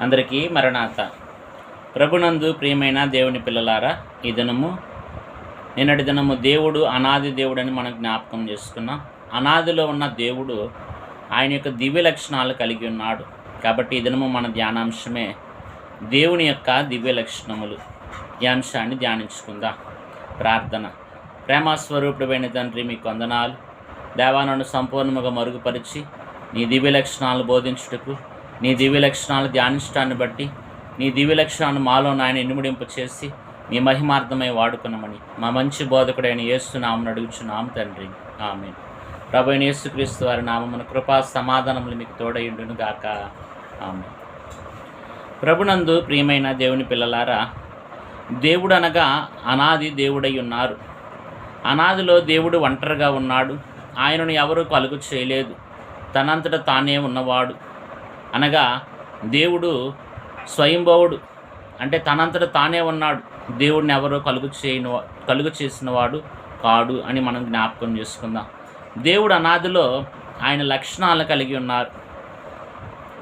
అందరికీ మరణాత. ప్రభునందు ప్రియమైన దేవుని పిల్లలారా ఈ దినము నిన్నటి దినము దేవుడు అనాది దేవుడని మనం జ్ఞాపకం చేసుకున్నాం. అనాదిలో ఉన్న దేవుడు ఆయన యొక్క దివ్య లక్షణాలు కలిగి ఉన్నాడు. కాబట్టి ఈ దినము మన ధ్యానాంశమే దేవుని యొక్క దివ్య లక్షణములు. ఈ అంశాన్ని ధ్యానించుకుందాం. ప్రార్థన. ప్రేమస్వరూపుడైన తండ్రి మీకు వందనాలు దేవానను సంపూర్ణముగా మరుగుపరిచి నీ దివ్య లక్షణాలు బోధించుటకు నీ దివ్య లక్షణాలు ధ్యానించడాన్ని బట్టి నీ దివ్య లక్షణాలను మాలో నాయన ఇనుముడింపు చేసి నీ మహిమార్థమై వాడుకున్నామని మా మంచి బోధకుడైన యేసు నామను అడుగుచున్నాము తండ్రి. ఆమె ప్రభు యేసుక్రీస్తు వారి నామమున కృపా సమాధానములు మీకు తోడయుండును గాక ఆమె ప్రభునందు ప్రియమైన దేవుని పిల్లలారా దేవుడు అనగా అనాది దేవుడై ఉన్నారు అనాదిలో దేవుడు ఒంటరిగా ఉన్నాడు. ఆయనను ఎవరూ కలుగు చేయలేదు. తనంతట తానే ఉన్నవాడు. అనగా దేవుడు స్వయంభవుడు. అంటే తనంతట తానే ఉన్నాడు. దేవుడిని ఎవరో కలుగు చేయని కలుగు చేసినవాడు కాడు అని మనం జ్ఞాపకం చేసుకుందాం. దేవుడు అనాదిలో ఆయన లక్షణాలను కలిగి ఉన్నారు.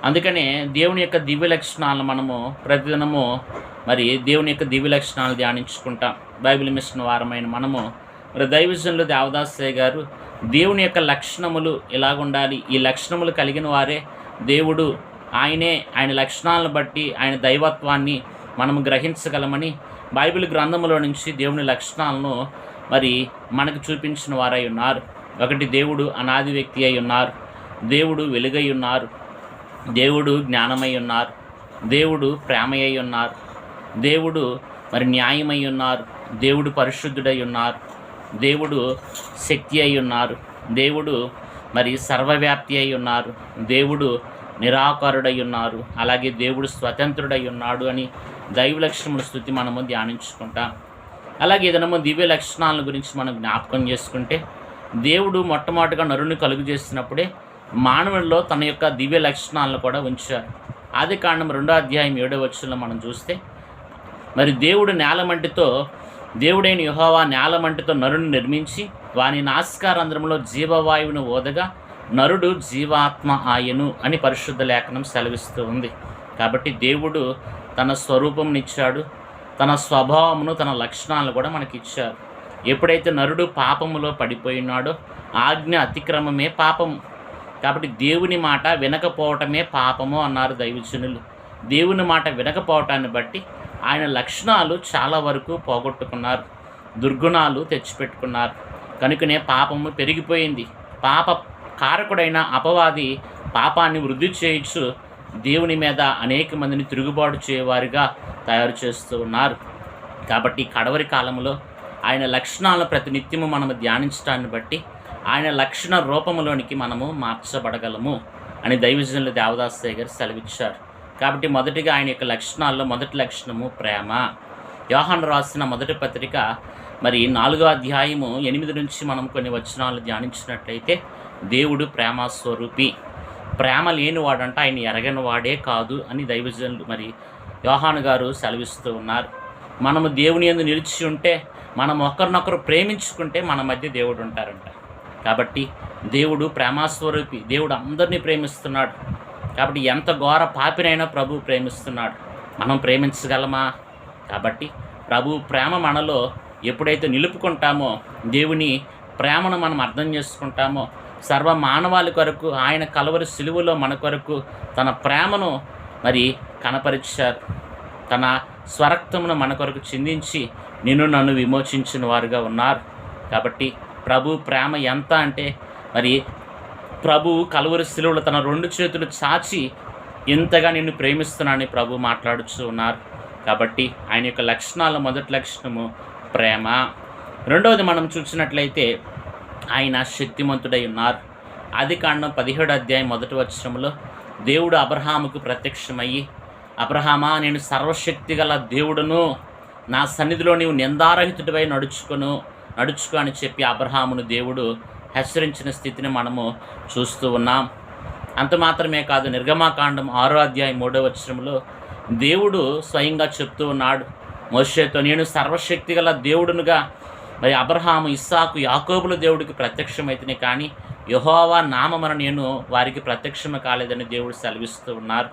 అందుకనే దేవుని యొక్క దివ్య లక్షణాలను మనము ప్రతిదినము మరి దేవుని యొక్క దివ్య లక్షణాలు ధ్యానించుకుంటాం. బైబిల్ మిషన్ వారమైన మనము మరి దైవజన్లు దేవదాసయ్య గారు దేవుని యొక్క లక్షణములు ఎలాగుండాలి? ఈ లక్షణములు కలిగిన వారే దేవుడు ఆయనే ఆయన లక్షణాలను బట్టి ఆయన దైవత్వాన్ని మనము గ్రహించగలమని బైబిల్ గ్రంథంలో నుంచి దేవుని లక్షణాలను మరి మనకు చూపించిన వారై ఉన్నారు. ఒకటి దేవుడు అనాది వ్యక్తి అయి ఉన్నారు. దేవుడు వెలుగై ఉన్నారు. దేవుడు జ్ఞానమై ఉన్నారు. దేవుడు ప్రేమయ్య ఉన్నారు. దేవుడు మరి న్యాయమై ఉన్నారు. దేవుడు పరిశుద్ధుడై ఉన్నారు. దేవుడు శక్తి అయి ఉన్నారు. దేవుడు మరి సర్వవ్యాప్తి అయి ఉన్నారు. దేవుడు నిరాకారుడై ఉన్నారు. అలాగే దేవుడు స్వతంత్రుడై ఉన్నాడు అని దైవ లక్షణముల స్థుతి మనము ధ్యానించుకుంటాం. అలాగే ఏదైనా దివ్య లక్షణాల గురించి మనం జ్ఞాపకం చేసుకుంటే దేవుడు మొట్టమొదటిగా నరుని కలుగు చేసినప్పుడే మానవుల్లో తన యొక్క దివ్య లక్షణాలను కూడా ఉంచారు. ఆది కాండం రెండో అధ్యాయం ఏడో వచ్చంలో మనం చూస్తే మరి దేవుడు నేలమంటితో దేవుడైన యెహోవా నేలమంటితో నరుని నిర్మించి వాని నాస్కారంధ్రంలో జీవవాయువును ఓదగా నరుడు జీవాత్మ ఆయను అని పరిశుద్ధ లేఖనం సెలవిస్తూ ఉంది. కాబట్టి దేవుడు తన స్వరూపంనిచ్చాడు తన స్వభావమును తన లక్షణాలను కూడా మనకి ఇచ్చారు ఎప్పుడైతే నరుడు పాపములో పడిపోయినాడో ఆజ్ఞ అతిక్రమమే పాపము. కాబట్టి దేవుని మాట వినకపోవటమే పాపము అన్నారు దైవజనులు. దేవుని మాట వినకపోవటాన్ని బట్టి ఆయన లక్షణాలు చాలా వరకు పోగొట్టుకున్నారు. దుర్గుణాలు తెచ్చిపెట్టుకున్నారు. కనుకనే పాపము పెరిగిపోయింది. పాప కారకుడైన అపవాది పాపాన్ని వృద్ధి చేయొచ్చు దేవుని మీద అనేక మందిని తిరుగుబాటు చేయవారిగా తయారు చేస్తూ ఉన్నారు. కాబట్టి కడవరి కాలంలో ఆయన లక్షణాలను ప్రతినిత్యము మనము ధ్యానించడాన్ని బట్టి ఆయన లక్షణ రూపంలోనికి మనము మార్చబడగలము అని దైవజనులు దేవదాస్ గారు సెలవిచ్చారు. కాబట్టి మొదటిగా ఆయన యొక్క లక్షణాల్లో మొదటి లక్షణము ప్రేమ. యోహాన్ రాసిన మొదటి పత్రిక మరి నాలుగో అధ్యాయము ఎనిమిది నుంచి మనం కొన్ని వచనాలు ధ్యానించినట్లయితే దేవుడు ప్రేమ స్వరూపి ప్రేమ లేనివాడంట ఆయన ఎరగని వాడే కాదు అని దైవజనులు మరి యోహాను గారు సెలవిస్తూ ఉన్నారు. మనము దేవుని ఎందు నిలిచి ఉంటే మనం ఒకరినొకరు ప్రేమించుకుంటే మన మధ్య దేవుడు ఉంటారంట. కాబట్టి దేవుడు ప్రేమాస్వరూపి. దేవుడు అందరినీ ప్రేమిస్తున్నాడు. కాబట్టి ఎంత ఘోర పాపినైనా ప్రభు ప్రేమిస్తున్నాడు. మనం ప్రేమించగలమా? కాబట్టి ప్రభు ప్రేమ మనలో ఎప్పుడైతే నిలుపుకుంటామో దేవుని ప్రేమను మనం అర్థం చేసుకుంటామో సర్వ మానవాళి కొరకు ఆయన కలవరి సిలువలో మన కొరకు తన ప్రేమను మరి కనపరిచారు. తన స్వరక్తమును మన కొరకు చిందించి నిన్ను నన్ను విమోచించిన వారుగా ఉన్నారు. కాబట్టి ప్రభు ప్రేమ ఎంత అంటే మరి ప్రభు కలువరి శిలువులు తన రెండు చేతులు చాచి ఎంతగా నిన్ను ప్రేమిస్తున్నానని ప్రభు మాట్లాడుచు ఉన్నారు. కాబట్టి ఆయన యొక్క లక్షణాల మొదటి లక్షణము ప్రేమ. రెండవది మనం చూసినట్లయితే ఆయన శక్తిమంతుడై ఉన్నారు. అది కాండం పదిహేడు అధ్యాయం మొదటి వచనంలో దేవుడు అబ్రహాముకు ప్రత్యక్షమయ్యి అబ్రహామా నేను సర్వశక్తి గల దేవుడును నా సన్నిధిలో నీవు నిందారహితుడిపై నడుచుకును నడుచుకో అని చెప్పి అబ్రహామును దేవుడు హెచ్చరించిన స్థితిని మనము చూస్తూ ఉన్నాం. అంత మాత్రమే కాదు నిర్గమాకాండం ఆరో అధ్యాయం మూడో వచ్చరంలో దేవుడు స్వయంగా చెప్తూ ఉన్నాడు. మోషేతో నేను సర్వశక్తి గల దేవుడునుగా మరి అబ్రహాము ఇస్సాకు యాకోబుల దేవుడికి ప్రత్యక్షమైతేనే కానీ యహోవా నామమున నేను వారికి ప్రత్యక్షమ కాలేదని దేవుడు సెలవిస్తూ ఉన్నారు.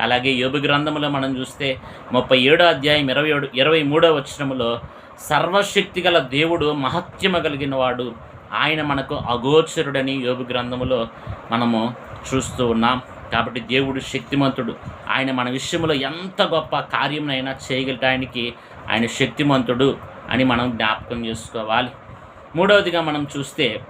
అలాగే యోబు గ్రంథములో మనం చూస్తే ముప్పై ఏడో అధ్యాయం ఇరవై ఏడు ఇరవై మూడో వచనములో సర్వశక్తి గల దేవుడు మహత్యమ కలిగిన వాడు ఆయన మనకు అగోచరుడని యోగు గ్రంథములో మనము చూస్తూ ఉన్నాం. కాబట్టి దేవుడు శక్తిమంతుడు. ఆయన మన విషయంలో ఎంత గొప్ప కార్యమునైనా చేయగలటానికి ఆయన శక్తిమంతుడు అని మనం జ్ఞాపకం చేసుకోవాలి. మూడవదిగా మనం చూస్తే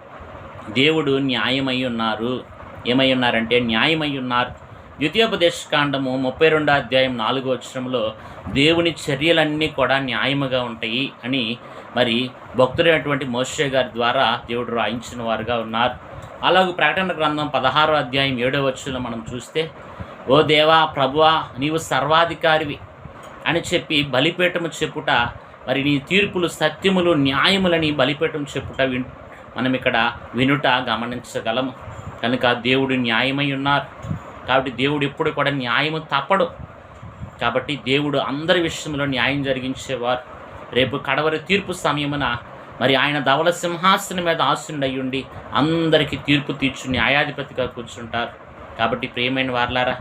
దేవుడు న్యాయమై ఉన్నారు. ఏమై ఉన్నారంటే న్యాయమై ఉన్నారు. ద్వితీయోపదేశ కాండము ముప్పై రెండో అధ్యాయం నాలుగో వచ్చరంలో దేవుని చర్యలన్నీ కూడా న్యాయముగా ఉంటాయి అని మరి భక్తుడైనటువంటి మోషే గారి ద్వారా దేవుడు రాయించిన వారుగా ఉన్నారు. అలాగే ప్రకటన గ్రంథం పదహారో అధ్యాయం ఏడో వచ్చులో మనం చూస్తే ఓ దేవా ప్రభువా నీవు సర్వాధికారివి అని చెప్పి బలిపీఠము చెప్పుట మరి నీ తీర్పులు సత్యములు న్యాయములని బలిపీఠం చెప్పుట విన్ మనం ఇక్కడ వినుట గమనించగలము. కనుక దేవుడు న్యాయమై ఉన్నారు. కాబట్టి దేవుడు ఎప్పుడు కూడా న్యాయము తప్పడు. కాబట్టి దేవుడు అందరి విషయంలో న్యాయం జరిగించేవారు. రేపు కడవరి తీర్పు సమయమున మరి ఆయన ధవల సింహాసనం మీద ఆసునుడై అందరికీ తీర్పు తీర్చు న్యాయాధిపతిగా కూర్చుంటారు. కాబట్టి ప్రియమైన వార్లారా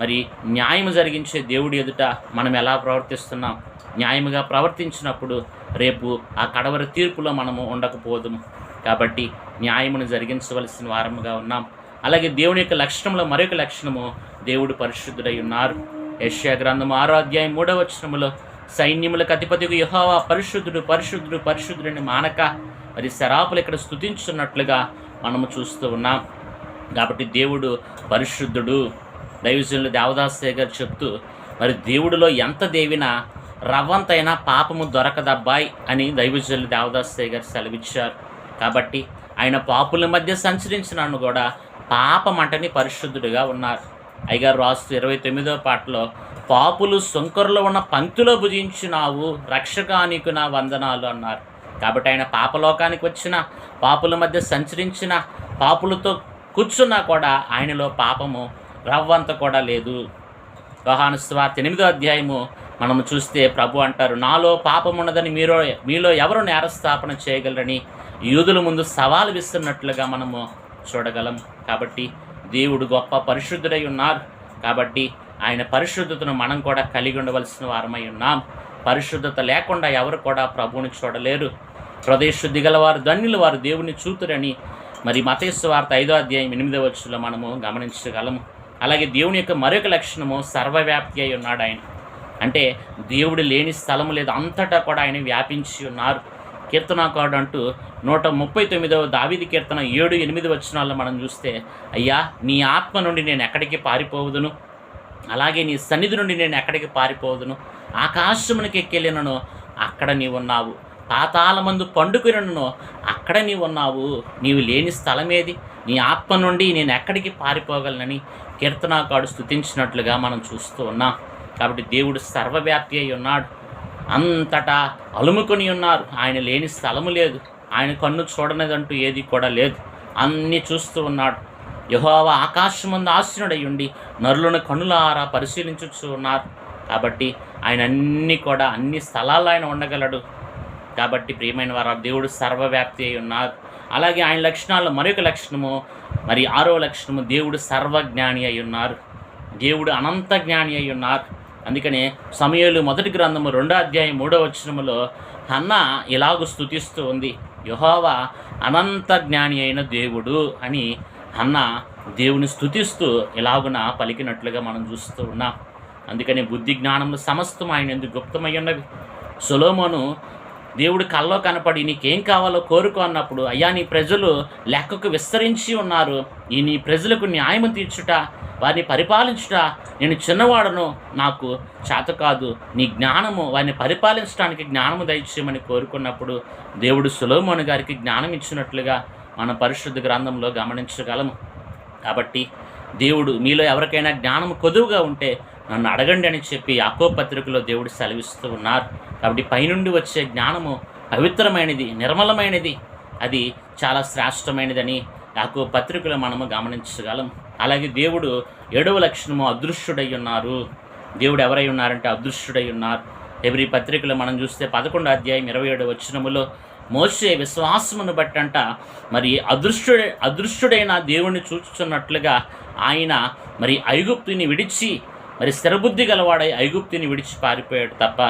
మరి న్యాయం జరిగించే దేవుడి ఎదుట మనం ఎలా ప్రవర్తిస్తున్నాం? న్యాయముగా ప్రవర్తించినప్పుడు రేపు ఆ కడవరి తీర్పులో మనము ఉండకపోదుము. కాబట్టి న్యాయమును జరిగించవలసిన వారముగా ఉన్నాం. అలాగే దేవుని యొక్క లక్షణంలో మరొక లక్షణము దేవుడు పరిశుద్ధుడై ఉన్నారు. యశ్యా గ్రంథం ఆరో అధ్యాయం మూడవ వచనములో సైన్యములకు అధిపతికి యహోవా పరిశుద్ధుడు పరిశుద్ధుడు పరిశుద్ధుడని మానక మరి శరాపులు ఇక్కడ స్థుతించున్నట్లుగా మనము చూస్తూ ఉన్నాం. కాబట్టి దేవుడు పరిశుద్ధుడు. దైవజనులు దేవదాస్ గారు చెప్తూ మరి దేవుడిలో ఎంత దేవినా రవ్వంతైనా పాపము దొరకదబ్బాయి అని దైవజనులు దేవదాస్ గారు సెలవిచ్చారు. కాబట్టి ఆయన పాపుల మధ్య సంచరించినాను కూడా పాపమంటని పరిశుద్ధుడిగా ఉన్నారు. అయ్యగారు రాస్తూ ఇరవై తొమ్మిదో పాటలో పాపులు సొంకరులో ఉన్న పంక్తిలో భుజించినావు రక్షకానికి నా వందనాలు అన్నారు. కాబట్టి ఆయన పాపలోకానికి వచ్చిన పాపుల మధ్య సంచరించిన పాపులతో కూర్చున్నా కూడా ఆయనలో పాపము రవ్వంత కూడా లేదు. యోహాను స్వార్త ఎనిమిదో అధ్యాయము మనము చూస్తే ప్రభు అంటారు నాలో పాపం ఉన్నదని మీరు మీలో ఎవరు నేరస్థాపన చేయగలరని యూదుల ముందు సవాలు విస్తున్నట్లుగా మనము చూడగలం. కాబట్టి దేవుడు గొప్ప పరిశుద్ధుడై ఉన్నారు. కాబట్టి ఆయన పరిశుద్ధతను మనం కూడా కలిగి ఉండవలసిన వారమై ఉన్నాం. పరిశుద్ధత లేకుండా ఎవరు కూడా ప్రభువుని చూడలేరు. హృదయశుద్ధి గలవారు ధన్యులు వారు దేవుని చూతురని మరి మతేశ్వ వార్త ఐదో అధ్యాయం ఎనిమిదో వచ్చులో మనము గమనించగలము. అలాగే దేవుని యొక్క మరొక లక్షణము సర్వవ్యాప్తి అయి ఉన్నాడు ఆయన. అంటే దేవుడు లేని స్థలము లేదు అంతటా కూడా ఆయన వ్యాపించి ఉన్నారు. కీర్తనాకారుడు అంటూ నూట ముప్పై తొమ్మిదవ దావిది కీర్తన ఏడు ఎనిమిది వచ్చినాల్లో మనం చూస్తే అయ్యా నీ ఆత్మ నుండి నేను ఎక్కడికి పారిపోవదును? అలాగే నీ సన్నిధి నుండి నేను ఎక్కడికి పారిపోవదును? ఆకాశమునికి ఎక్కెళ్ళినను అక్కడ నీవు ఉన్నావు. పాతాళమందు పండుకునను అక్కడ నీవు ఉన్నావు. నీవు లేని స్థలమేది? నీ ఆత్మ నుండి నేను ఎక్కడికి పారిపోగలనని కీర్తనాకాడు స్థుతించినట్లుగా మనం చూస్తూ ఉన్నాం. కాబట్టి దేవుడు సర్వవ్యాప్తి అయి ఉన్నాడు. అంతటా అలుముకొని ఉన్నారు. ఆయన లేని స్థలము లేదు. ఆయన కన్ను చూడనిదంటూ ఏది కూడా లేదు. అన్నీ చూస్తూ ఉన్నాడు. యహోవ ఆకాశమందు ఆశ్రయుడై ఉండి నరులను కనులారా పరిశీలించుచు ఉన్నారు. కాబట్టి ఆయన అన్ని కూడా అన్ని స్థలాల్లో ఆయన ఉండగలడు. కాబట్టి ప్రియమైన వారు దేవుడు సర్వవ్యాప్తి అయి ఉన్నారు. అలాగే ఆయన లక్షణాల్లో మరొక లక్షణము మరి ఆరో లక్షణము దేవుడు సర్వజ్ఞాని అయి ఉన్నారు. దేవుడు అనంత జ్ఞాని అయి ఉన్నారు. అందుకనే సమయంలో మొదటి గ్రంథము రెండో అధ్యాయం మూడో వచనములో అన్న ఇలాగ స్థుతిస్తూ ఉంది. యహోవా అనంత జ్ఞాని అయిన దేవుడు అని అన్న దేవుని స్థుతిస్తూ ఇలాగున పలికినట్లుగా మనం చూస్తూ ఉన్నాం. అందుకని బుద్ధి జ్ఞానములు సమస్తం ఆయన ఎందుకు గుప్తమై ఉన్నవి? సొలోమోను దేవుడు కల్లో కనపడి నీకేం కావాలో కోరుకో అన్నప్పుడు అయ్యా నీ ప్రజలు లెక్కకు విస్తరించి ఉన్నారు. ఈ నీ ప్రజలకు న్యాయం తీర్చుట వారిని పరిపాలించుట. నేను చిన్నవాడను నాకు చేత కాదు. నీ జ్ఞానము వారిని పరిపాలించడానికి జ్ఞానము దయచేయమని కోరుకున్నప్పుడు దేవుడు సులోమోని గారికి జ్ఞానం ఇచ్చినట్లుగా మన పరిశుద్ధ గ్రంథంలో గమనించగలము. కాబట్టి దేవుడు మీలో ఎవరికైనా జ్ఞానము కొదువుగా ఉంటే నన్ను అడగండి అని చెప్పి యాకో పత్రికలో దేవుడు సెలవిస్తూ ఉన్నారు. కాబట్టి పైనుండి వచ్చే జ్ఞానము పవిత్రమైనది నిర్మలమైనది అది చాలా శ్రేష్టమైనదని యాకో పత్రికలో మనము గమనించగలం. అలాగే దేవుడు ఏడవ లక్షణము అదృశ్యుడై ఉన్నారు. దేవుడు ఎవరై ఉన్నారంటే అదృశ్యుడై ఉన్నారు. ఎవరి పత్రికలో మనం చూస్తే పదకొండు అధ్యాయం ఇరవై ఏడు వచనములో మోసే విశ్వాసమును బట్టంట మరి అదృశ్యుడ అదృష్టుడైన దేవుణ్ణి చూచుచున్నట్లుగా ఆయన మరి ఐగుప్తుని విడిచి మరి స్థిరబుద్ధి గలవాడై ఐగుప్తిని విడిచి పారిపోయాడు తప్ప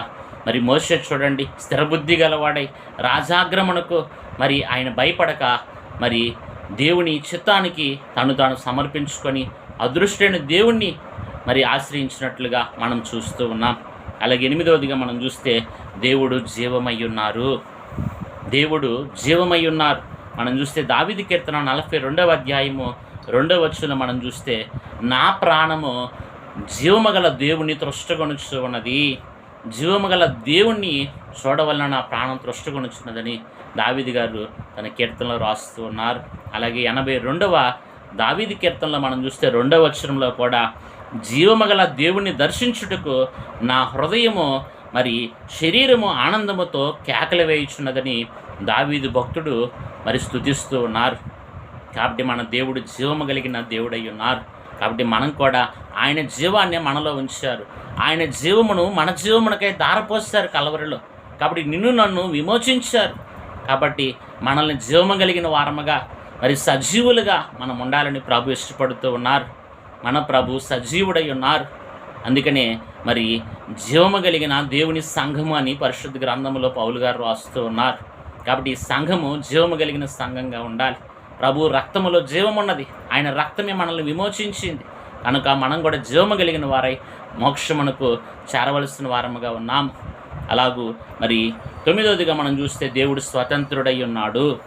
మరి మోసే చూడండి స్థిరబుద్ధి గలవాడై రాజాగ్రమణకు మరి ఆయన భయపడక మరి దేవుని చిత్తానికి తను తాను సమర్పించుకొని అదృష్టైన దేవుణ్ణి మరి ఆశ్రయించినట్లుగా మనం చూస్తూ ఉన్నాం. అలాగే ఎనిమిదవదిగా మనం చూస్తే దేవుడు జీవమై ఉన్నారు దేవుడు జీవమై ఉన్నారు మనం చూస్తే దావిది కీర్తన నలభై రెండవ అధ్యాయము రెండవ వచ్చులో మనం చూస్తే నా ప్రాణము జీవమగల దేవుని త్రష్టగొనుచు ఉన్నది జీవమగల దేవుణ్ణి చూడవలన నా ప్రాణం త్రష్టగొనుచున్నదని దావిది గారు తన కీర్తనలో రాస్తూ ఉన్నారు. అలాగే ఎనభై రెండవ దావిది కీర్తనలో మనం చూస్తే రెండవ అక్షరంలో కూడా జీవమగల దేవుణ్ణి దర్శించుటకు నా హృదయము మరి శరీరము ఆనందముతో కేకలు వేయుచున్నదని దావీదు భక్తుడు మరి స్తుతిస్తూ ఉన్నారు. కాబట్టి మన దేవుడు జీవము కలిగిన దేవుడై ఉన్నారు. కాబట్టి మనం కూడా ఆయన జీవాన్ని మనలో ఉంచారు. ఆయన జీవమును మన జీవమునకై దారపోస్తారు కలవరిలో. కాబట్టి నిన్ను నన్ను విమోచించారు. కాబట్టి మనల్ని జీవము కలిగిన వారముగా మరి సజీవులుగా మనం ఉండాలని ప్రభు ఇష్టపడుతూ ఉన్నారు. మన ప్రభు సజీవుడై ఉన్నారు. అందుకనే మరి జీవము కలిగిన దేవుని సంఘము అని పరిశుద్ధ గ్రంథంలో పౌలు గారు రాస్తూ ఉన్నారు. కాబట్టి ఈ సంఘము జీవము కలిగిన సంఘంగా ఉండాలి. ప్రభు రక్తములో జీవం ఉన్నది. ఆయన రక్తమే మనల్ని విమోచించింది. కనుక మనం కూడా జీవము కలిగిన వారై మోక్షమునకు చేరవలసిన వారముగా ఉన్నాము. అలాగూ మరి తొమ్మిదవదిగా మనం చూస్తే దేవుడు స్వతంత్రుడై ఉన్నాడు.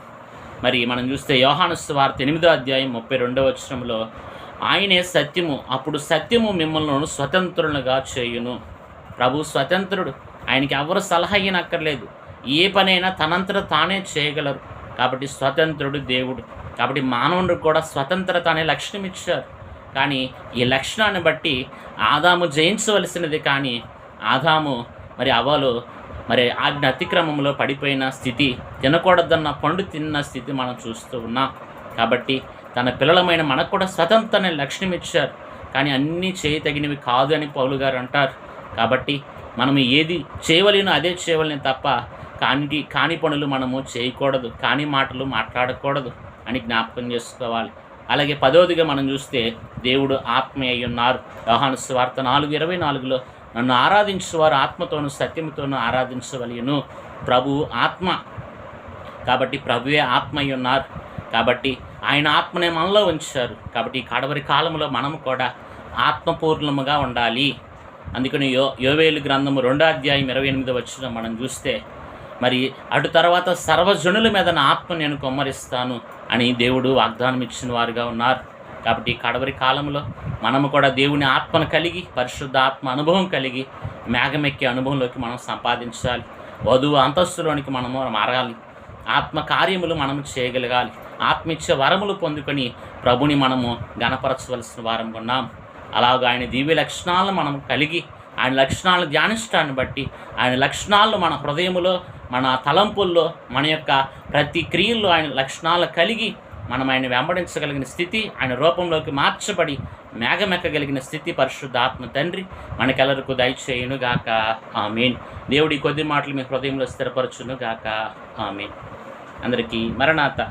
మరి మనం చూస్తే యోహాను వార్త ఎనిమిదో అధ్యాయం ముప్పై రెండవ వచనంలో ఆయనే సత్యము అప్పుడు సత్యము మిమ్మల్ని స్వతంత్రులుగా చేయును. ప్రభు స్వతంత్రుడు ఆయనకి ఎవరు సలహా అయినక్కర్లేదు ఏ పనైనా తనంతట తానే చేయగలరు. కాబట్టి స్వతంత్రుడు దేవుడు. కాబట్టి మానవుడు కూడా స్వతంత్రత అనే లక్షణం ఇచ్చారు. కానీ ఈ లక్షణాన్ని బట్టి ఆదాము జయించవలసినది కానీ ఆదాము మరి అవలు మరి ఆజ్ఞ అతిక్రమంలో పడిపోయిన స్థితి తినకూడదన్న పండు తిన్న స్థితి మనం చూస్తూ ఉన్నాం. కాబట్టి తన పిల్లలమైన మనకు కూడా స్వతంత్ర అనే లక్షణం ఇచ్చారు. కానీ అన్నీ చేయతగినవి కాదు అని పౌలు గారు అంటారు. కాబట్టి మనం ఏది చేయవలేనో అదే చేయవలేను తప్ప కాని కాని పనులు మనము చేయకూడదు. కాని మాటలు మాట్లాడకూడదు. అని జ్ఞాపకం చేసుకోవాలి. అలాగే పదోదిగా మనం చూస్తే దేవుడు ఆత్మ అయి ఉన్నారు. యోహాను స్వార్థ నాలుగు ఇరవై నాలుగులో నన్ను ఆరాధించేవారు ఆత్మతోను సత్యముతోనూ ఆరాధించవలను ప్రభు ఆత్మ. కాబట్టి ప్రభువే ఆత్మ అయి ఉన్నారు. కాబట్టి ఆయన ఆత్మనే మనలో ఉంచారు. కాబట్టి ఈ కడవరి కాలంలో మనము కూడా ఆత్మపూర్ణముగా ఉండాలి. అందుకని యో యోవేలు గ్రంథము రెండో అధ్యాయం ఇరవై ఎనిమిది వచ్చిన మనం చూస్తే మరి అటు తర్వాత సర్వజనుల మీద నా ఆత్మ నేను కొమ్మరిస్తాను. అని దేవుడు వాగ్దానం ఇచ్చిన వారుగా ఉన్నారు. కాబట్టి కడవరి కాలంలో మనము కూడా దేవుని ఆత్మను కలిగి పరిశుద్ధ ఆత్మ అనుభవం కలిగి మేఘమెక్కే అనుభవంలోకి మనం సంపాదించాలి. వధువు అంతస్తులోనికి మనము మారాలి. ఆత్మ కార్యములు మనము చేయగలగాలి. ఆత్మిచ్చే వరములు పొందుకొని ప్రభుని మనము గణపరచవలసిన వారం ఉన్నాం. అలాగ ఆయన దివ్య లక్షణాలను మనం కలిగి ఆయన లక్షణాలను ధ్యానించడాన్ని బట్టి ఆయన లక్షణాలను మన హృదయములో మన తలంపుల్లో మన యొక్క ప్రతి క్రియల్లో ఆయన లక్షణాలు కలిగి మనం ఆయన వెంబడించగలిగిన స్థితి ఆయన రూపంలోకి మార్చబడి మేఘమెక్కగలిగిన స్థితి పరిశుద్ధాత్మ తండ్రి మనకెల్లరకు దయచేయును గాక ఆమెన్. దేవుడి కొద్ది మాటలు మీ హృదయంలో స్థిరపరచును గాక ఆమెన్. అందరికీ మరణాత